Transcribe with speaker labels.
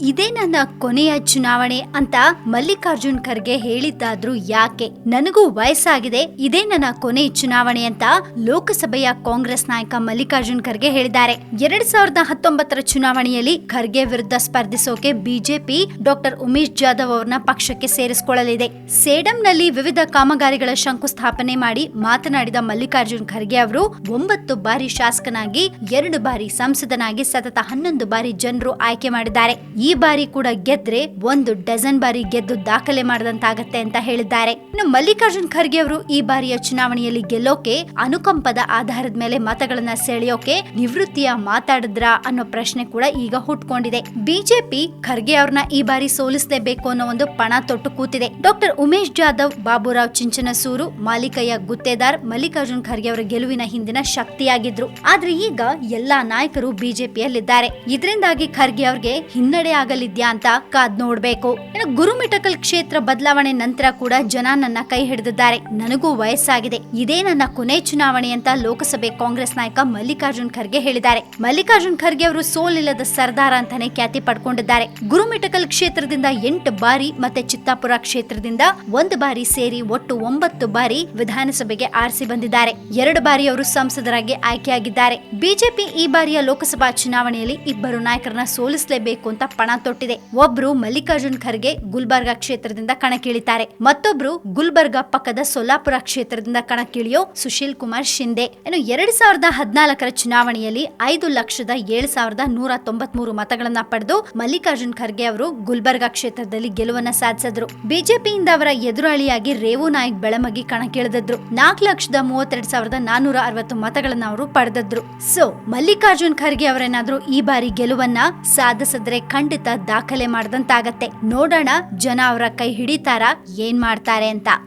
Speaker 1: ಇದೇ ನನ್ನ ಕೊನೆಯ ಚುನಾವಣೆ ಅಂತ ಮಲ್ಲಿಕಾರ್ಜುನ್ ಖರ್ಗೆ ಹೇಳಿದ್ದಾದ್ರೂ ಯಾಕೆ? ನನಗೂ ವಯಸ್ಸಾಗಿದೆ. ಇದೇ ನನ್ನ ಕೊನೆ ಚುನಾವಣೆ ಅಂತ ಲೋಕಸಭೆಯ ಕಾಂಗ್ರೆಸ್ ನಾಯಕ ಮಲ್ಲಿಕಾರ್ಜುನ್ ಖರ್ಗೆ ಹೇಳಿದ್ದಾರೆ. ಎರಡ್ ಸಾವಿರದ ಹತ್ತೊಂಬತ್ತರ ಚುನಾವಣೆಯಲ್ಲಿ ಖರ್ಗೆ ವಿರುದ್ಧ ಸ್ಪರ್ಧಿಸೋಕೆ ಬಿಜೆಪಿ ಡಾಕ್ಟರ್ ಉಮೇಶ್ ಜಾಧವ್ ಅವರನ್ನ ಪಕ್ಷಕ್ಕೆ ಸೇರಿಸಿಕೊಳ್ಳಲಿದೆ. ಸೇಡಂನಲ್ಲಿ ವಿವಿಧ ಕಾಮಗಾರಿಗಳ ಶಂಕುಸ್ಥಾಪನೆ ಮಾಡಿ ಮಾತನಾಡಿದ ಮಲ್ಲಿಕಾರ್ಜುನ್ ಖರ್ಗೆ ಅವರು, ಒಂಬತ್ತು ಬಾರಿ ಶಾಸಕನಾಗಿ, ಎರಡು ಬಾರಿ ಸಂಸದನಾಗಿ, ಸತತ ಹನ್ನೊಂದು ಬಾರಿ ಜನರು ಆಯ್ಕೆ ಮಾಡಿದ್ದಾರೆ. ಈ ಬಾರಿ ಕೂಡ ಗೆದ್ರೆ ಒಂದು ಡಜನ್ ಬಾರಿ ಗೆದ್ದು ದಾಖಲೆ ಮಾಡದಂತಾಗತ್ತೆ ಅಂತ ಹೇಳಿದ್ದಾರೆ. ಇನ್ನು ಮಲ್ಲಿಕಾರ್ಜುನ್ ಖರ್ಗೆ ಅವರು ಈ ಬಾರಿಯ ಚುನಾವಣೆಯಲ್ಲಿ ಗೆಲ್ಲೋಕೆ ಅನುಕಂಪದ ಆಧಾರದ ಮೇಲೆ ಮತಗಳನ್ನ ಸೆಳೆಯೋಕೆ ನಿವೃತ್ತಿಯ ಮಾತಾಡಿದ್ರ ಅನ್ನೋ ಪ್ರಶ್ನೆ ಕೂಡ ಈಗ ಹುಟ್ಕೊಂಡಿದೆ. ಬಿಜೆಪಿ ಖರ್ಗೆ ಅವ್ರನ್ನ ಈ ಬಾರಿ ಸೋಲಿಸಲೇಬೇಕು ಅನ್ನೋ ಒಂದು ಪಣ ತೊಟ್ಟು ಕೂತಿದೆ. ಡಾಕ್ಟರ್ ಉಮೇಶ್ ಜಾಧವ್, ಬಾಬುರಾವ್ ಚಿಂಚನಸೂರು, ಮಾಲಿಕಯ್ಯ ಗುತ್ತೇದಾರ್, ಮಲ್ಲಿಕಾರ್ಜುನ್ ಖರ್ಗೆ ಅವರ ಗೆಲುವಿನ ಹಿಂದಿನ ಶಕ್ತಿಯಾಗಿದ್ರು. ಆದ್ರೆ ಈಗ ಎಲ್ಲಾ ನಾಯಕರು ಬಿಜೆಪಿಯಲ್ಲಿದ್ದಾರೆ. ಇದರಿಂದಾಗಿ ಖರ್ಗೆ ಅವ್ರಿಗೆ ಹಿನ್ನಡೆ ಆಗಲಿದ್ಯಾ ಅಂತ ಕಾದ್ ನೋಡ್ಬೇಕು. ಇನ್ನು ಗುರುಮಿಟಕಲ್ ಕ್ಷೇತ್ರ ಬದಲಾವಣೆ ನಂತರ ಕೂಡ ಜನ ನನ್ನ ಕೈ ಹಿಡಿದಿದ್ದಾರೆ. ನನಗೂ ವಯಸ್ಸಾಗಿದೆ. ಇದೇ ನನ್ನ ಕೊನೆ ಚುನಾವಣೆ ಅಂತ ಲೋಕಸಭೆ ಕಾಂಗ್ರೆಸ್ ನಾಯಕ ಮಲ್ಲಿಕಾರ್ಜುನ್ ಖರ್ಗೆ ಹೇಳಿದ್ದಾರೆ. ಮಲ್ಲಿಕಾರ್ಜುನ್ ಖರ್ಗೆ ಅವರು ಸೋಲಿಲ್ಲದ ಸರ್ದಾರ ಅಂತಾನೆ ಖ್ಯಾತಿ ಪಡ್ಕೊಂಡಿದ್ದಾರೆ. ಗುರುಮಿಟಕಲ್ ಕ್ಷೇತ್ರದಿಂದ ಎಂಟು ಬಾರಿ ಮತ್ತೆ ಚಿತ್ತಾಪುರ ಕ್ಷೇತ್ರದಿಂದ ಒಂದು ಬಾರಿ ಸೇರಿ ಒಟ್ಟು ಒಂಬತ್ತು ಬಾರಿ ವಿಧಾನಸಭೆಗೆ ಆರಿಸಿ ಬಂದಿದ್ದಾರೆ. ಎರಡು ಬಾರಿ ಅವರು ಸಂಸದರಾಗಿ ಆಯ್ಕೆಯಾಗಿದ್ದಾರೆ. ಬಿಜೆಪಿ ಈ ಬಾರಿಯ ಲೋಕಸಭಾ ಚುನಾವಣೆಯಲ್ಲಿ ಇಬ್ಬರು ನಾಯಕರನ್ನ ಸೋಲಿಸಲೇಬೇಕು ಅಂತ ಪಣ ತೊಟ್ಟಿದೆ. ಒಬ್ರು ಮಲ್ಲಿಕಾರ್ಜುನ್ ಖರ್ಗೆ ಗುಲ್ಬರ್ಗಾ ಕ್ಷೇತ್ರದಿಂದ ಕಣಕ್ಕಿಳಿತಾರೆ. ಮತ್ತೊಬ್ರು ಗುಲ್ಬರ್ಗಾ ಪಕ್ಕದ ಸೊಲ್ಲಾಪುರ ಕ್ಷೇತ್ರದಿಂದ ಕಣಕ್ಕಿಳಿಯೋ ಸುಶೀಲ್ ಕುಮಾರ್ ಶಿಂದೆ ಇನ್ನು ಎರಡ್ ಸಾವಿರದ ಹದಿನಾಲ್ಕರ ಚುನಾವಣೆಯಲ್ಲಿ ಐದು ಲಕ್ಷದ ಏಳು ಸಾವಿರದ ನೂರ ತೊಂಬತ್ಮೂರು ಮತಗಳನ್ನ ಪಡೆದು ಮಲ್ಲಿಕಾರ್ಜುನ್ ಖರ್ಗೆ ಅವರು ಗುಲ್ಬರ್ಗಾ ಕ್ಷೇತ್ರದಲ್ಲಿ ಗೆಲುವನ್ನ ಸಾಧಿಸಿದ್ರು. ಬಿಜೆಪಿಯಿಂದ ಅವರ ಎದುರಾಳಿಯಾಗಿ ರೇವು ನಾಯಕ್ ಬೆಳಮಗಿ ಕಣಕ್ಕಿಳಿದ್ರು ನಾಲ್ಕು ಲಕ್ಷದ ಮೂವತ್ತೆರಡು ಸಾವಿರದ ನಾನೂರ ಅರವತ್ತು ಮತಗಳನ್ನ ಅವರು ಪಡೆದಿದ್ರು. ಸೊ, ಮಲ್ಲಿಕಾರ್ಜುನ್ ಖರ್ಗೆ ಅವರೇನಾದ್ರೂ ಈ ಬಾರಿ ಗೆಲುವನ್ನ ಸಾಧಿಸಿದ್ರೆ ಖಂಡಿತ ದಾಖಲೆ ಮಾಡಿದಂತಾಗತ್ತೆ. ನೋಡೋಣ ಜನ ಅವರ ಕೈ ಹಿಡಿತಾರ ಏನ್ ಮಾಡ್ತಾರೆ ಅಂತ.